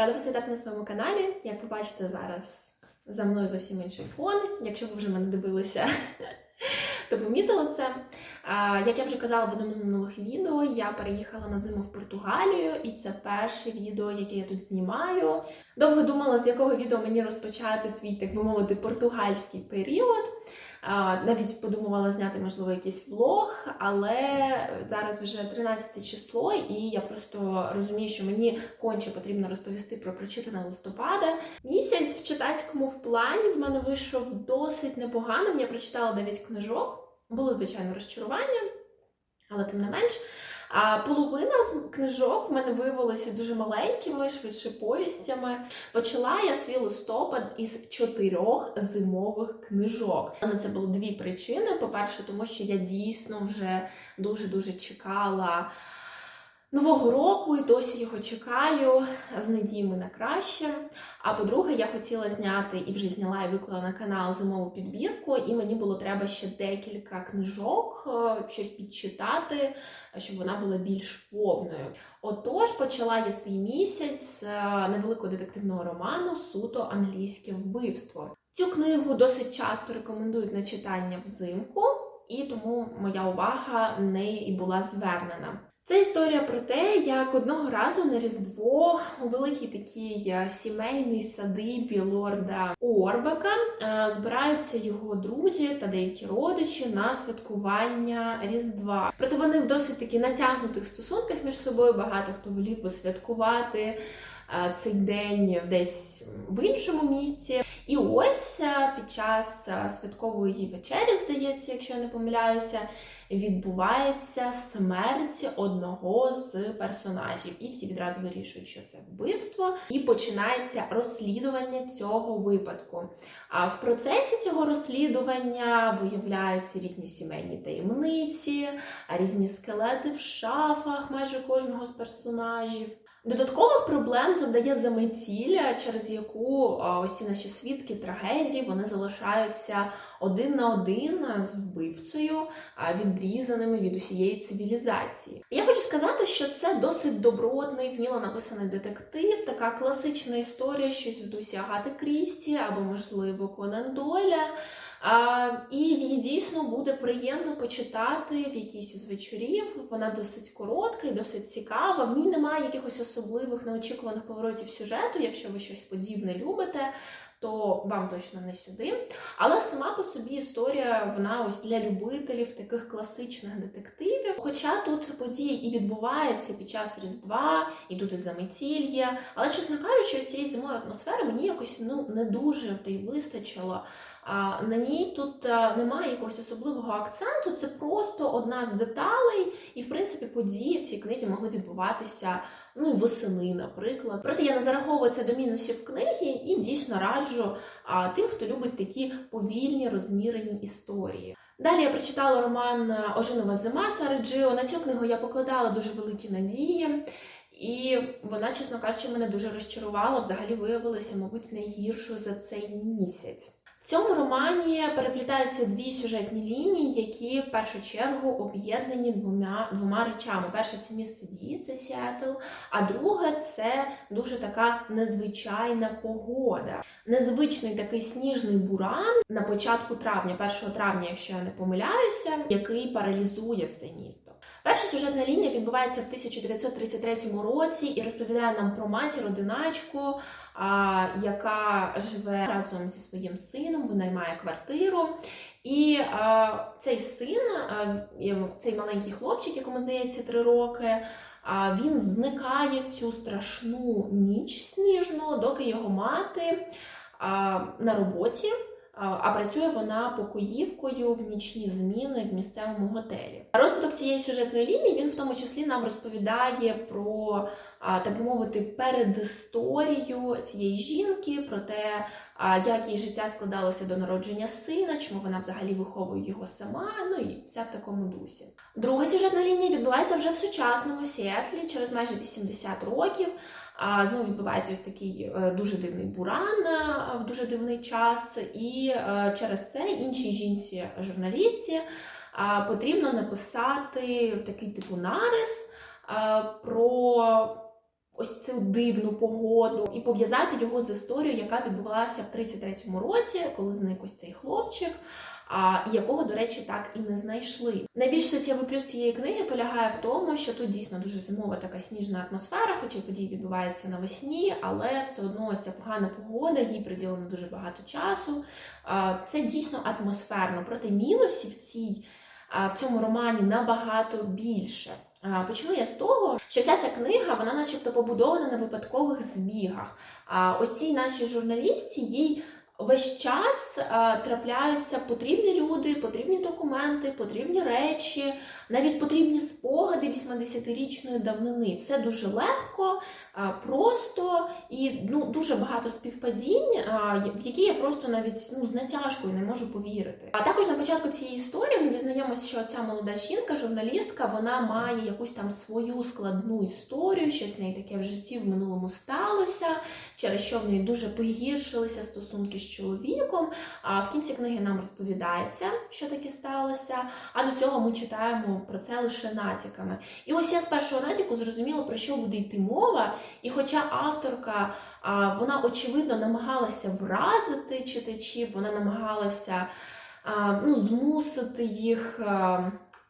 Рада вас вітати на своєму каналі. Як ви бачите зараз за мною зовсім інший фон. Якщо ви вже мене дивилися, то помітили це. Як я вже казала в одному з минулих відео, я переїхала на зиму в Португалію, і це перше відео, яке я тут знімаю. Довго думала, з якого відео мені розпочати свій, так би мовити, португальський період. Навіть подумувала зняти, можливо, якийсь влог, але зараз вже 13 число, і я просто розумію, що мені конче потрібно розповісти про прочитане листопада. Місяць в читацькому плані в мене вийшов досить непоганим. Я прочитала 9 книжок. Було, звичайно, розчарування, але тим не менш. А половина книжок в мене виявилася дуже маленькими, швидше повістями. Почала я свій листопад із чотирьох зимових книжок. На це було дві причини. По-перше, тому що я дійсно вже дуже-дуже чекала нового року і досі його чекаю з надіями на краще. А по-друге, я хотіла зняти і вже зняла і виклала на канал зимову підбірку, і мені було треба ще декілька книжок, е, щось підчитати, щоб вона була більш повною. Отож, почала я свій місяць з е, невеликого детективного роману Суто англійське вбивство. Цю книгу досить часто рекомендують на читання взимку, і тому моя увага в неї і була звернена. Це історія про те, як одного разу на Різдво у великій такій е, сімейній садибі лорда Орбека е, збираються його друзі та деякі родичі на святкування Різдва. Проте вони в досить таки натягнутих стосунках між собою. Багато хто волів би святкувати е, цей день десь в іншому місці. І ось під час святкової вечері, здається, якщо я не помиляюся відбувається смерть одного з персонажів, і всі відразу вирішують, що це вбивство, і починається розслідування цього випадку. А в процесі цього розслідування виявляються різні сімейні таємниці, різні скелети в шафах майже кожного з персонажів. Додаткових проблем завдає заметілля, через яку ось ці наші свідки трагедії вони залишаються один на один з вбивцею, відрізаними від усієї цивілізації. Я хочу сказати, що це досить добротний, вміло написаний детектив, така класична історія, щось в дусі Агати Крісті або, можливо, Конан Доля. І її дійсно буде приємно почитати в якійсь із вечорів. Вона досить коротка і досить цікава. В ній немає якихось особливих неочікуваних поворотів сюжету. Якщо ви щось подібне любите, то вам точно не сюди. Але сама по собі історія вона ось для любителів таких класичних детективів. Хоча тут події і відбуваються під час Різдва, і тут і заметілля. Але, чесно кажучи, цієї зимової атмосфери мені якось ну не дуже вистачило. На ній тут немає якогось особливого акценту, це просто одна з деталей, і в принципі події в цій книзі могли відбуватися ну восени, наприклад. Проте я не зараховую це до мінусів книги і дійсно раджу тим, хто любить такі повільні розмірені історії. Далі я прочитала роман Ожинова зима Сари Джио. На цю книгу я покладала дуже великі надії. І вона, чесно кажучи, мене дуже розчарувала. Взагалі виявилася, мабуть, найгіршою за цей місяць. Цьому романі переплітаються дві сюжетні лінії, які в першу чергу об'єднані двома двома речами. Перше це місце дії, це Сіетл, а друге це дуже така незвичайна погода. Незвичний такий сніжний буран на початку травня, 1 травня, якщо я не помиляюся, який паралізує все місто. Перша сюжетна лінія відбувається в 1933 році і розповідає нам про матір одиначку, яка живе разом зі своїм сином, винаймає квартиру. І цей син, цей маленький хлопчик, якому здається три роки, він зникає в цю страшну ніч сніжну, доки його мати на роботі. А працює вона покоївкою в нічні зміни в місцевому готелі. Розвиток цієї сюжетної лінії він в тому числі нам розповідає про так мовити передісторію цієї жінки, про те, як її життя складалося до народження сина, чому вона взагалі виховує його сама. Ну і вся в такому дусі. Друга сюжетна лінія відбувається вже в сучасному Сіетлі через майже 80 років. Знову відбувається ось такий е, дуже дивний буран е, в дуже дивний час, і е, через це іншій жінці журналістці потрібно написати такий типу нарис про ось цю дивну погоду і пов'язати його з історією, яка відбувалася в 33-му році, коли зник ось цей хлопчик. Якого, до речі, так і не знайшли. Найбільш суттєвий плюс цієї книги полягає в тому, що тут дійсно дуже зимова така сніжна атмосфера, хоча події відбуваються навесні, але все одно ось ця погана погода, їй приділено дуже багато часу. Це дійсно атмосферно, проте мінусів цій в цьому романі набагато більше. Почну я з того, що вся ця книга, вона начебто побудована на випадкових збігах. А ось цій нашій журналістці їй весь час а, трапляються потрібні люди, потрібні документи, потрібні речі, навіть потрібні спогади 80-річної давнини. Все дуже легко, а, просто і ну, дуже багато співпадінь, а, в які я просто навіть ну, з натяжкою не можу повірити. А також на початку цієї історії ми дізнаємося, що ця молода жінка, журналістка, вона має якусь там свою складну історію, щось в неї таке в житті в минулому сталося, через що в неї дуже погіршилися стосунки чоловіком. А в кінці книги нам розповідається, що таке сталося. А до цього ми читаємо про це лише натяками. І ось я з першого натяку зрозуміла, про що буде йти мова. І хоча авторка вона очевидно намагалася вразити читачів, вона намагалася ну, змусити їх.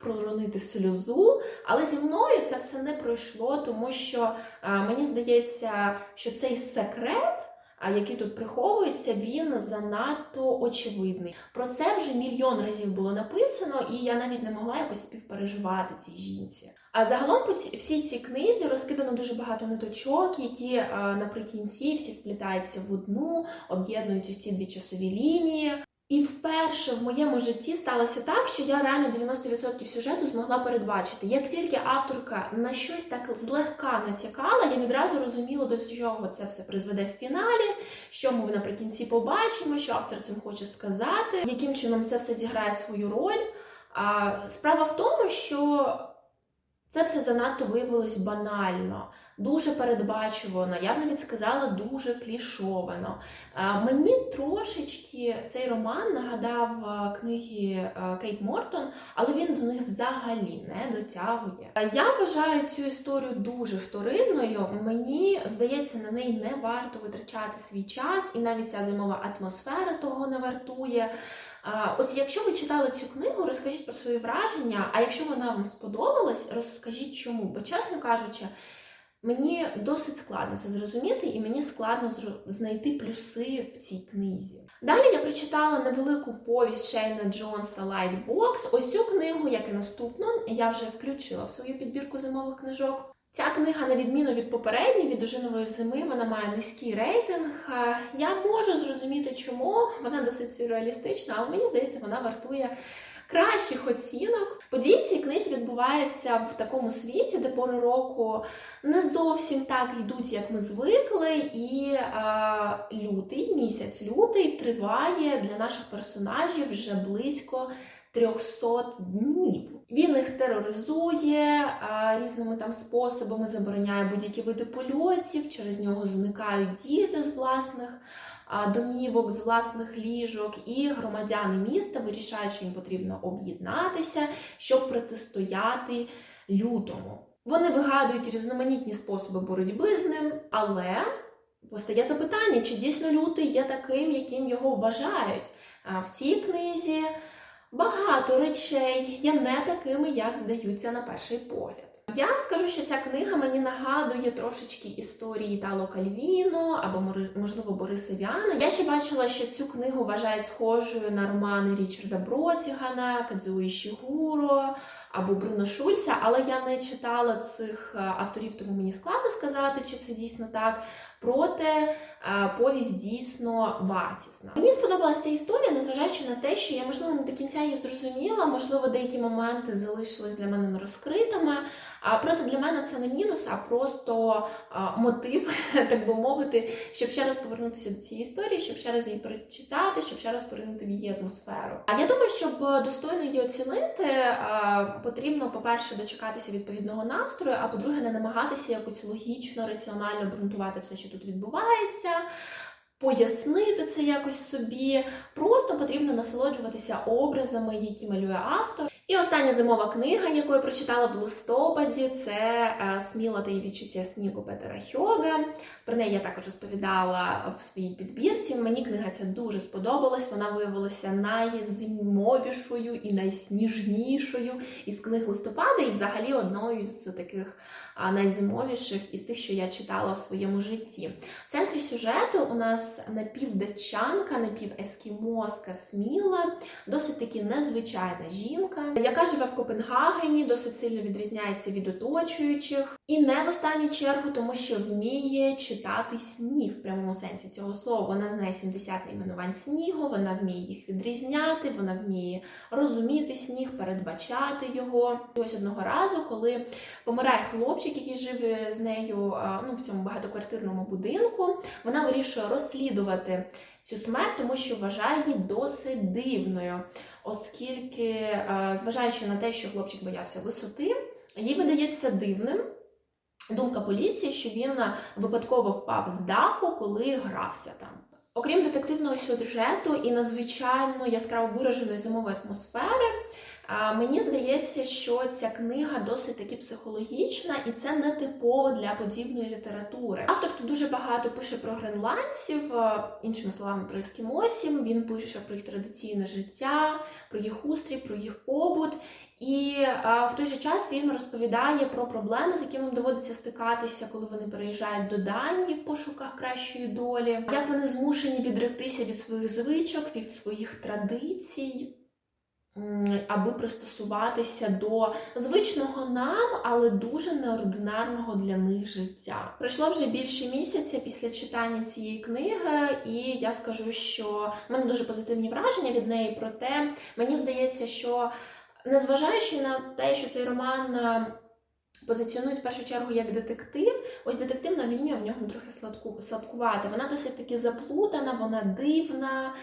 Проронити сльозу, але зі мною це все не пройшло, тому що а, мені здається, що цей секрет який тут приховується, він занадто очевидний. Про це вже мільйон разів було написано, і я навіть не могла якось співпереживати цій жінці. А загалом по всій цій книзі розкидано дуже багато ниточок, які наприкінці всі сплітаються в одну, об'єднують усі дві часові лінії. І вперше в моєму житті сталося так, що я реально 90% сюжету змогла передбачити. Як тільки авторка на щось так злегка натякала, я відразу розуміла, до чого це все призведе в фіналі, що ми наприкінці побачимо, що автор цим хоче сказати, яким чином це все зіграє свою роль. А справа в тому, що це все занадто виявилось банально, дуже передбачувано, я б навіть сказала, дуже клішовано. Мені трошечки цей роман нагадав книги Кейт Мортон, але він до них взагалі не дотягує. Я вважаю цю історію дуже вторинною. Мені здається, на неї не варто витрачати свій час, і навіть ця зимова атмосфера того не вартує. Ось якщо ви читали цю книгу, розкажіть про свої враження, а якщо вона вам сподобалась, розкажіть чому. Бо, чесно кажучи, мені досить складно це зрозуміти, і мені складно знайти плюси в цій книзі. Далі я прочитала невелику повість Шейна Джонса Lightbox. Ось цю книгу, як і наступну, я вже включила в свою підбірку зимових книжок. Ця книга, на відміну від попередньої, від ожинової зими, вона має низький рейтинг. Я можу зрозуміти, чому вона досить сюрреалістична, але мені здається, вона вартує кращих оцінок. Події цій книзі відбуваються в такому світі, де пори року не зовсім так йдуть, як ми звикли, і а, лютий місяць лютий триває для наших персонажів вже близько 300 днів. Він їх тероризує різними там способами, забороняє будь-які види польотів, через нього зникають діти з власних домівок, з власних ліжок, і громадяни міста вирішають, що їм потрібно об'єднатися, щоб протистояти лютому. Вони вигадують різноманітні способи боротьби з ним, але постає запитання, чи дійсно лютий є таким, яким його вважають. В цій книзі багато речей є не такими, як здаються на перший погляд. Я скажу, що ця книга мені нагадує трошечки історії Тало Кальвіно або можливо Бориса Віана. Я ще бачила, що цю книгу вважають схожою на романи Річарда Бротігана, Кадзуї Шігуро або Бруно Шульца, але я не читала цих е, авторів, тому мені складно сказати, чи це дійсно так. Проте е, повість дійсно вартісна. Мені сподобалася ця історія, незважаючи на те, що я можливо не до кінця її зрозуміла, можливо, деякі моменти залишились для мене нерозкритими. А проте для мене це не мінус, а просто мотив, так би мовити, щоб ще раз повернутися до цієї історії, щоб ще раз її прочитати, щоб ще раз поринути в її атмосферу. А я думаю, щоб достойно її оцінити, потрібно, по-перше, дочекатися відповідного настрою, а по-друге, не намагатися якось логічно, раціонально обґрунтувати все, що тут відбувається. Пояснити це якось собі, просто потрібно насолоджуватися образами, які малює автор, І остання зимова книга, яку я прочитала в листопаді, це е, Сміла та її відчуття снігу Петера Хьога. Про неї я також розповідала в своїй підбірці. Мені книга ця дуже сподобалась. Вона виявилася найзимовішою і найсніжнішою із книг листопада, і взагалі одною з таких найзимовіших із тих, що я читала в своєму житті. В центрі сюжету у нас напівдатчанка, напівескімоска Сміла, досить таки незвичайна жінка, яка живе в Копенгагені, досить сильно відрізняється від оточуючих, і не в останню чергу, тому що вміє читати сніг в прямому сенсі цього слова. Вона знає 70 найменувань снігу, вона вміє їх відрізняти, вона вміє розуміти сніг, передбачати його. І ось одного разу, коли помирає хлопчик, який жив з нею ну, в цьому багатоквартирному будинку, вона вирішує розслідувати цю смерть, тому що вважає її досить дивною, оскільки, е, зважаючи на те, що хлопчик боявся висоти, їй видається дивним. Думка поліції, що він випадково впав з даху, коли грався там. Окрім детективного сюжету і надзвичайно яскраво вираженої зимової атмосфери, мені здається, що ця книга досить таки психологічна, і це не типово для подібної літератури. Автор тут дуже багато пише про гренландців, іншими словами, про ескімосів. Він пише про їх традиційне життя, про їх устрій, про їх побут. І в той же час він розповідає про проблеми, з якими доводиться стикатися, коли вони переїжджають до Данії в пошуках кращої долі, як вони змушені відректися від своїх звичок, від своїх традицій, аби пристосуватися до звичного нам, але дуже неординарного для них життя. Пройшло вже більше місяця після читання цієї книги, і я скажу, що в мене дуже позитивні враження від неї. Проте мені здається, що незважаючи на те, що цей роман е, позиціонують в першу чергу як детектив, ось детективна лінія в ньому трохи сладку, сладкувата. Вона досить таки заплутана, вона дивна,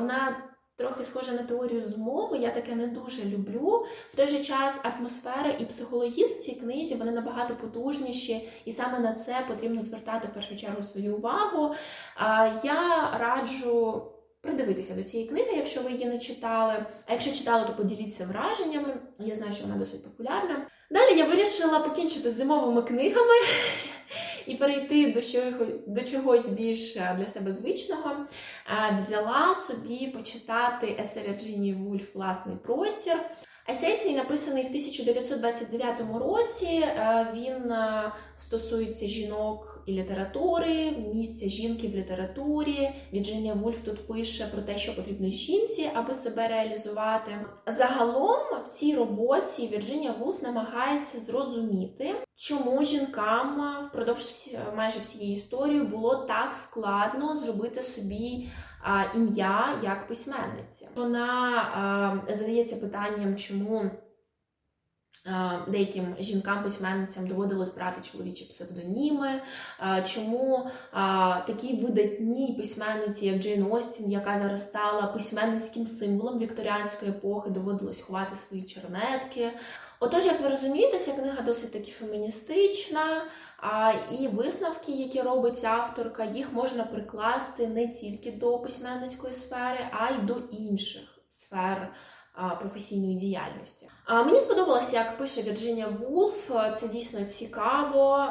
вона трохи схожа на теорію змови. Я таке не дуже люблю. В той же час атмосфера і психологізм в цій книзі вони набагато потужніші, і саме на це потрібно звертати в першу чергу свою увагу. А, Я раджу придивитися до цієї книги, якщо ви її не читали. А якщо читали, то поділіться враженнями. Я знаю, що вона досить популярна. Далі я вирішила покінчити зимовими книгами і перейти до чого, до чогось більш е, для себе звичного. Е, Взяла собі почитати есе Вірджинії Вульф Власний простір. Есей цей написаний в 1929 році. Е, Він стосується жінок і літератури, місця жінки в літературі. Вірджинія Вульф тут пише про те, що потрібно жінці, аби себе реалізувати. Загалом в цій роботі Вірджинія Вульф намагається зрозуміти, чому жінкам впродовж майже всієї історії було так складно зробити собі ім'я як письменниці. Вона а, задається питанням, чому деяким жінкам-письменницям доводилось брати чоловічі псевдоніми, чому а, такі видатні письменниці, як Джейн Остін, яка зараз стала письменницьким символом вікторіанської епохи, доводилось ховати свої чернетки. Отож, як ви розумієте, ця книга досить таки феміністична, а, і висновки, які робить авторка, їх можна прикласти не тільки до письменницької сфери, а й до інших сфер професійної діяльності. Мені сподобалося, як пише Вірджинія Вулф, це дійсно цікаво.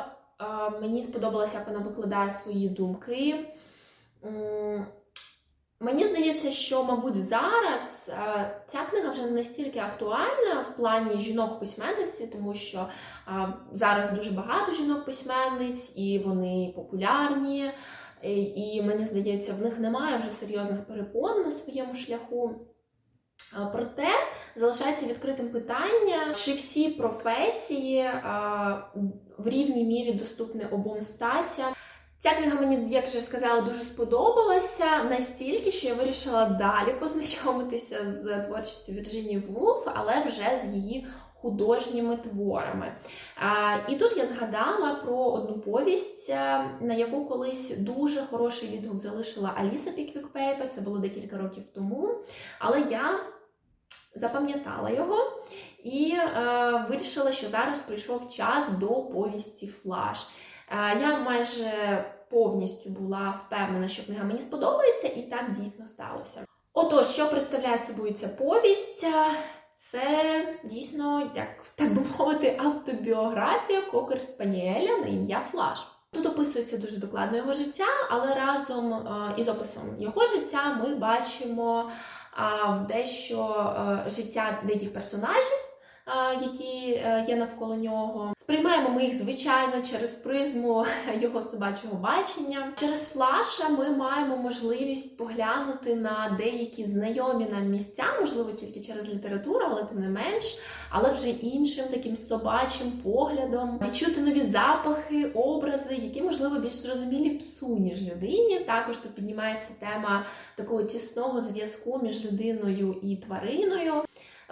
Мені сподобалося, як вона викладає свої думки. Мені здається, що, мабуть, зараз е, ця книга вже не настільки актуальна в плані жінок-письменниці, тому що е, зараз дуже багато жінок-письменниць, і вони популярні, і мені здається, в них немає вже серйозних перепон на своєму шляху. Е, Проте залишається відкритим питання, чи всі професії е, в рівній мірі доступні обом статтям. Ця книга мені, як вже сказала, дуже сподобалася настільки, що я вирішила далі познайомитися з творчістю Вірджинії Вулф, але вже з її художніми творами. І тут я згадала про одну повість, на яку колись дуже хороший відгук залишила Аліса Піквікпейпа, це було декілька років тому, але я запам'ятала його і е, вирішила, що зараз прийшов час до повісті Флаш. Е, Я майже повністю була впевнена, що книга мені сподобається, і так дійсно сталося. Отож, що представляє собою ця повість? Е, Це дійсно, як так би мовити, автобіографія Кокер Спаніеля на ім'я Флаш. Тут описується дуже докладно його життя, але разом е, із описом його життя ми бачимо в дещо е, життя деяких персонажів, які е, є навколо нього. Сприймаємо ми їх звичайно через призму його собачого бачення. Через флаша ми маємо можливість поглянути на деякі знайомі нам місця, можливо, тільки через літературу, але тим не менш, але вже іншим таким собачим поглядом, відчути нові запахи, образи, які можливо більш зрозумілі псу, ніж людині. Також тут піднімається тема такого тісного зв'язку між людиною і твариною.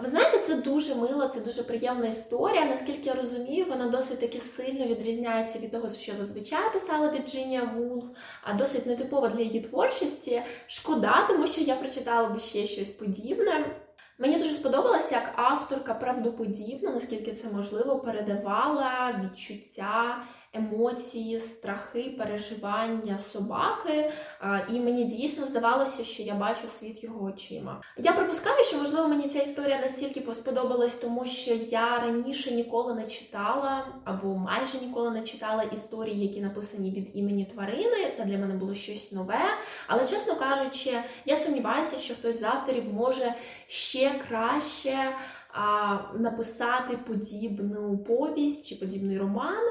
Ви знаєте, це дуже мило, це дуже приємна історія. Наскільки я розумію, вона досить таки сильно відрізняється від того, що зазвичай писала Вірджинія Вулф, а досить нетипова для її творчості. Шкода, тому що я прочитала би ще щось подібне. Мені дуже сподобалося, як авторка правдоподібно, наскільки це можливо, передавала відчуття, емоції, страхи, переживання собаки. І мені дійсно здавалося, що я бачу світ його очима. Я припускаю, що можливо мені ця історія настільки сподобалась, тому що я раніше ніколи не читала або майже ніколи не читала історії, які написані від імені тварини. Це для мене було щось нове. Але чесно кажучи, я сумніваюся, що хтось з авторів може ще краще а, написати подібну повість чи подібний роман.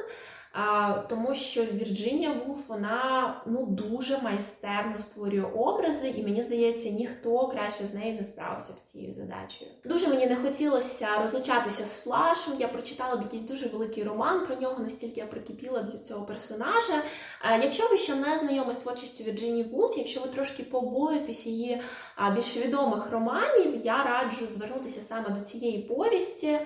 Тому що Вірджинія Вулф, вона ну дуже майстерно створює образи, і мені здається, ніхто краще з нею не справився з цією задачею. Дуже мені не хотілося розлучатися з флашем. Я прочитала б якийсь дуже великий роман про нього, настільки я прикипіла до цього персонажа. Якщо ви ще не знайомі з творчістю Вірджинії Вулф, якщо ви трошки побоїтесь її більш відомих романів, я раджу звернутися саме до цієї повісті.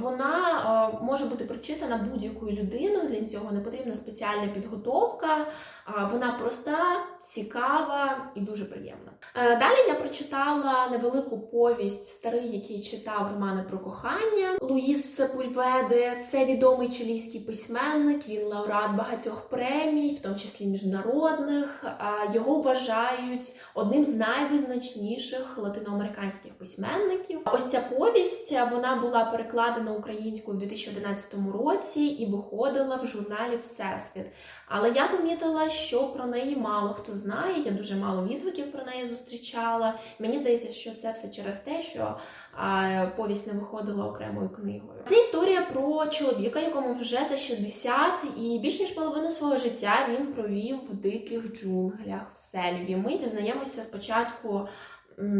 Вона може бути прочитана будь-якою людиною. Для цього не потрібна спеціальна підготовка. Вона проста, цікава і дуже приємна. Е, далі я прочитала невелику повість старий, який читав романи про кохання Луїс Сепульведе. Це відомий чилійський письменник. Він лауреат багатьох премій, в тому числі міжнародних. Його вважають одним з найвизначніших латиноамериканських письменників. Ось ця повість вона була перекладена українською у 2011 році і виходила в журналі Всесвіт. Але я помітила, що про неї мало хто знає. Я дуже мало відгуків про неї зустрічала. Мені здається, що це все через те, що а, повість не виходила окремою книгою. Це історія про чоловіка, якому вже за 60, і більш ніж половину свого життя він провів в диких джунглях в сельві. Ми дізнаємося спочатку,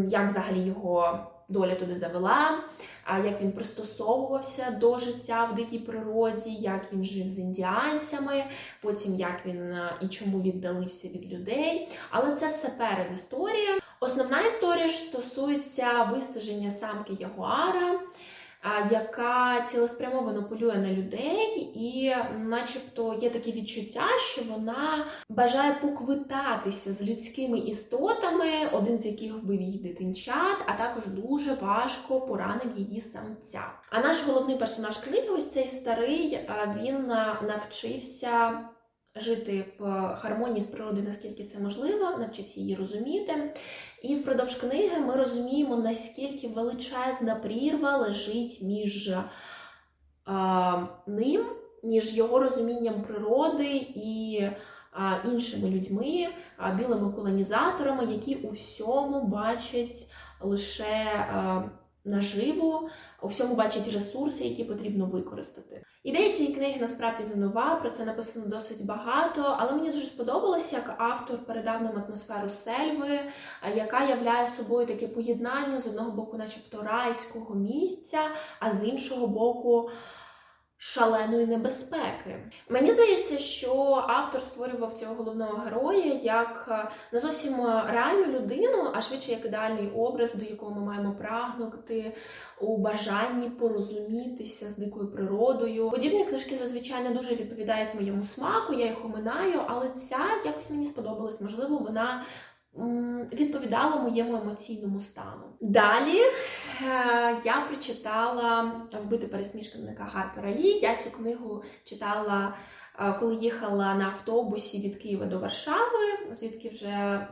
як взагалі його доля туди завела, як він пристосовувався до життя в дикій природі, як він жив з індіанцями, потім як він і чому віддалився від людей. Але це все перед історією. Основна історія ж стосується вистеження самки Ягуара яка цілеспрямовано полює на людей, і, начебто, є таке відчуття, що вона бажає поквитатися з людськими істотами, один з яких вбив її дитинчат, а також дуже важко поранив її самця. А наш головний персонаж книги, ось цей старий, він навчився. Жити в гармонії з природою, наскільки це можливо, навчився її розуміти. І впродовж книги ми розуміємо, наскільки величезна прірва лежить між а, ним, між його розумінням природи і а, іншими людьми, а, білими колонізаторами, які у всьому бачать лише а, наживу, у всьому бачать ресурси, які потрібно використати. Ідея цієї книги насправді не нова, про це написано досить багато, але мені дуже сподобалося, як автор передав нам атмосферу сельви, яка являє собою таке поєднання з одного боку, начебто райського місця, а з іншого боку шаленої небезпеки. Мені здається, що автор створював цього головного героя як е, не зовсім реальну людину, а швидше як ідеальний образ, до якого ми маємо прагнути у бажанні порозумітися з дикою природою. Подібні книжки зазвичай не дуже відповідають моєму смаку, я їх оминаю, але ця якось мені сподобалась. Можливо, вона відповідала моєму емоційному стану. Далі е, я прочитала вбити пересмішника Гарпера Лі. Я цю книгу читала е, коли їхала на автобусі від Києва до Варшави, звідки вже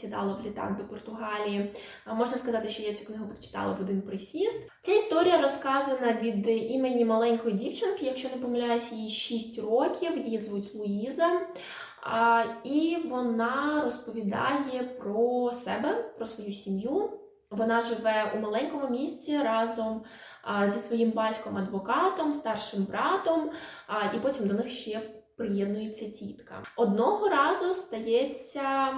сідала в літак до Португалії. Можна сказати, що я цю книгу прочитала в один присіст. Ця історія розказана від імені маленької дівчинки, якщо не помиляюсь, їй 6 років, її звуть Луїза. І вона розповідає про себе, про свою сім'ю. Вона живе у маленькому місті разом зі своїм батьком-адвокатом, старшим братом, і потім до них ще приєднується тітка. Одного разу стається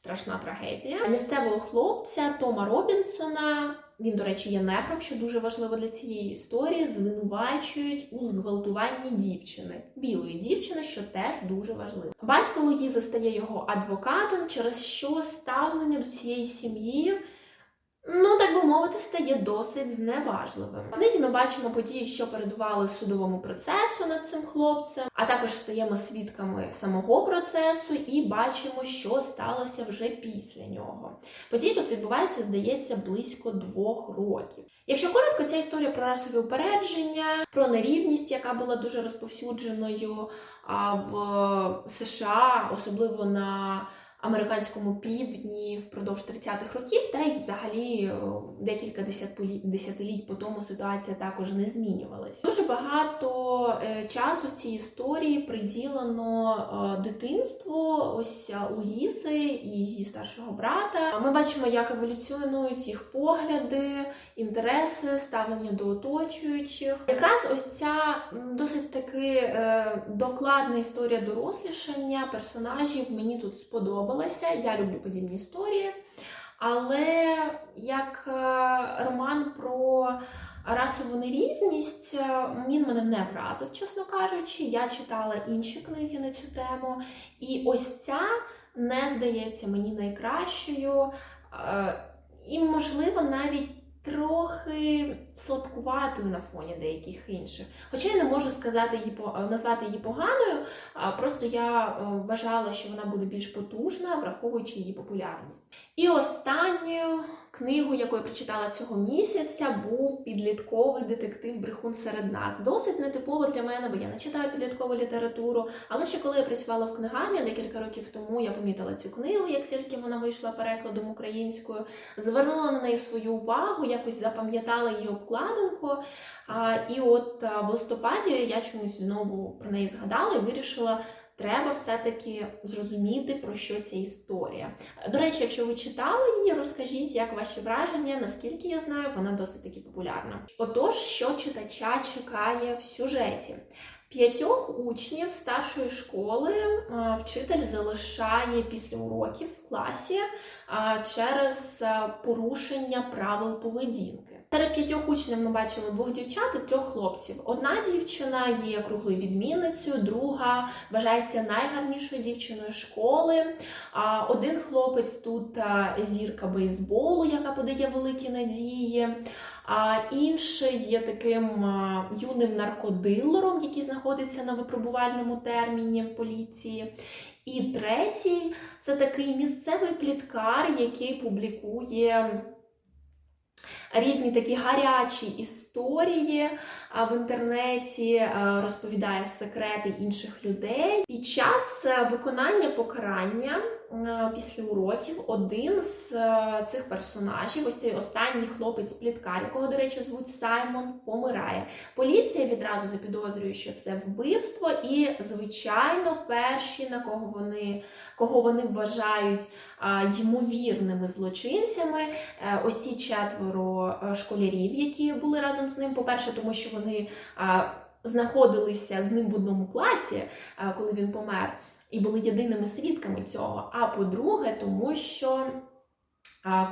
страшна трагедія. Місцевого хлопця Тома Робінсона, він, до речі, є непром, що дуже важливо для цієї історії, звинувачують у зґвалтуванні дівчини, білої дівчини, що теж дуже важливо. Батько Луїзи стає його адвокатом, через що ставлення до цієї сім'ї ну так би мовити, стає досить зневажливим. В книзі ми бачимо події, що передували судовому процесу над цим хлопцем, а також стаємо свідками самого процесу і бачимо, що сталося вже після нього. Події тут відбуваються, здається, близько двох років. Якщо коротко, ця історія про расові упередження, про нерівність, яка була дуже розповсюдженою в США, особливо на американському півдні впродовж 30-х років, та й взагалі е, декілька десятиліть по тому ситуація також не змінювалась. Дуже багато е, часу в цій історії приділено е, дитинству ось Луїзи і її старшого брата. Ми бачимо, як еволюціонують їх погляди, інтереси, ставлення до оточуючих. Якраз ось ця досить таки докладна історія дорослішання персонажів мені тут сподобалася. Я люблю подібні історії. Але як е, роман про расову нерівність, е, він мене не вразив, чесно кажучи. Я читала інші книги на цю тему, і ось ця не здається мені найкращою. Е, І, можливо, навіть трохи слабкуватою на фоні деяких інших. Хоча я не можу сказати її назвати її поганою, просто я е, вважала, що вона буде більш потужна, враховуючи її популярність. І останньою книгою, яку я прочитала цього місяця, був підлітковий детектив Брехун серед нас. Досить нетипово для мене, бо я не читаю підліткову літературу. Але ще коли я працювала в книгарні декілька років тому, я помітила цю книгу, як тільки вона вийшла перекладом українською, звернула на неї свою увагу, якось запам'ятала її обкладинку. І от в листопаді я чомусь знову про неї згадала і вирішила. Треба все-таки зрозуміти, про що ця історія. До речі, якщо ви читали її, розкажіть, як ваші враження, наскільки я знаю, вона досить таки популярна. Отож, що читача чекає в сюжеті? П'ятьох учнів старшої школи е, вчитель залишає після уроків в класі е, через е, порушення правил поведінки. Серед п'ятьох учнів ми бачимо двох дівчат і трьох хлопців. Одна дівчина є круглою відмінницею, друга вважається найгарнішою дівчиною школи. Один хлопець тут зірка бейсболу, яка подає великі надії. А інший є таким юним наркодилером, який знаходиться на випробувальному терміні в поліції. І третій це такий місцевий пліткар, який публікує різні такі гарячі історії а, в інтернеті, розповідає секрети інших людей. Під час е, виконання покарання е, після уроків один з е, цих персонажів, ось цей останній хлопець-пліткар, якого, до речі, звуть Саймон, помирає. Поліція відразу запідозрює, що це вбивство, і, звичайно, перші, на кого вони, кого вони вважають ймовірними злочинцями, е, ось ці четверо е, школярів, які були разом з ним. По-перше, тому що вони знаходилися з ним в одному класі, коли він помер, і були єдиними свідками цього. А по-друге, тому що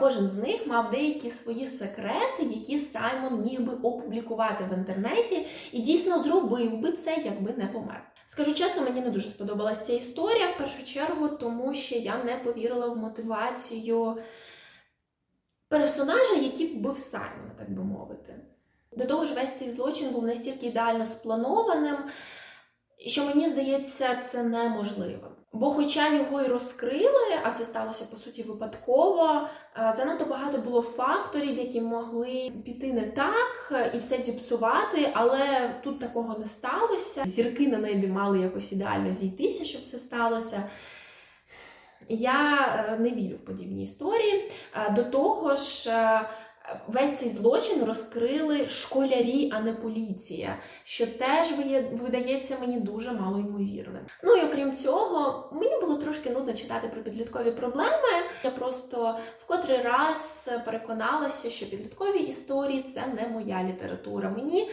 кожен з них мав деякі свої секрети, які Саймон міг би опублікувати в інтернеті, і дійсно зробив би це, якби не помер. Скажу чесно, мені не дуже сподобалася ця історія в першу чергу, тому що я не повірила в мотивацію персонажа, який вбив Саймона, так би мовити. До того ж, весь цей злочин був настільки ідеально спланованим, що мені здається, це неможливо. Бо, хоча його і розкрили, а це сталося по суті випадково, е, занадто багато було факторів, які могли піти не так і все зіпсувати, але тут такого не сталося. Зірки на небі мали якось ідеально зійтися, щоб це сталося. Я е, не вірю в подібні історії. Е, До того ж, весь цей злочин розкрили школярі, а не поліція, що теж видається мені дуже малоймовірним. Ну і окрім цього, мені було трошки нудно читати про підліткові проблеми. Я просто в котрий раз переконалася, що підліткові історії це не моя література. Мені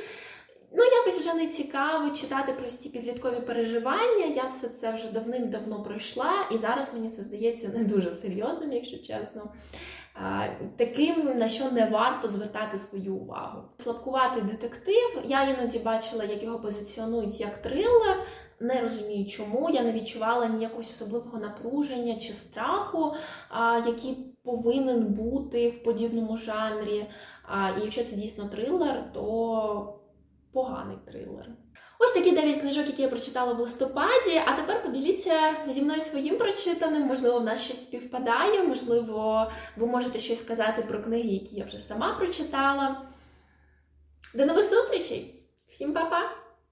ну якось вже не цікаво читати прості підліткові переживання. Я все це вже давним-давно пройшла, і зараз мені це здається не дуже серйозним, якщо чесно. Таким, на що не варто звертати свою увагу. Слабкуватий детектив. Я іноді бачила, як його позиціонують як трилер. Не розумію, чому я не відчувала ніякогось особливого напруження чи страху, який повинен бути в подібному жанрі. І якщо це дійсно трилер, то поганий трилер. Ось такі 9 книжок, які я прочитала в листопаді. А тепер поділіться зі мною своїм прочитаним. Можливо, в нас щось співпадає, можливо, ви можете щось сказати про книги, які я вже сама прочитала. До нових зустрічей! Всім па-па!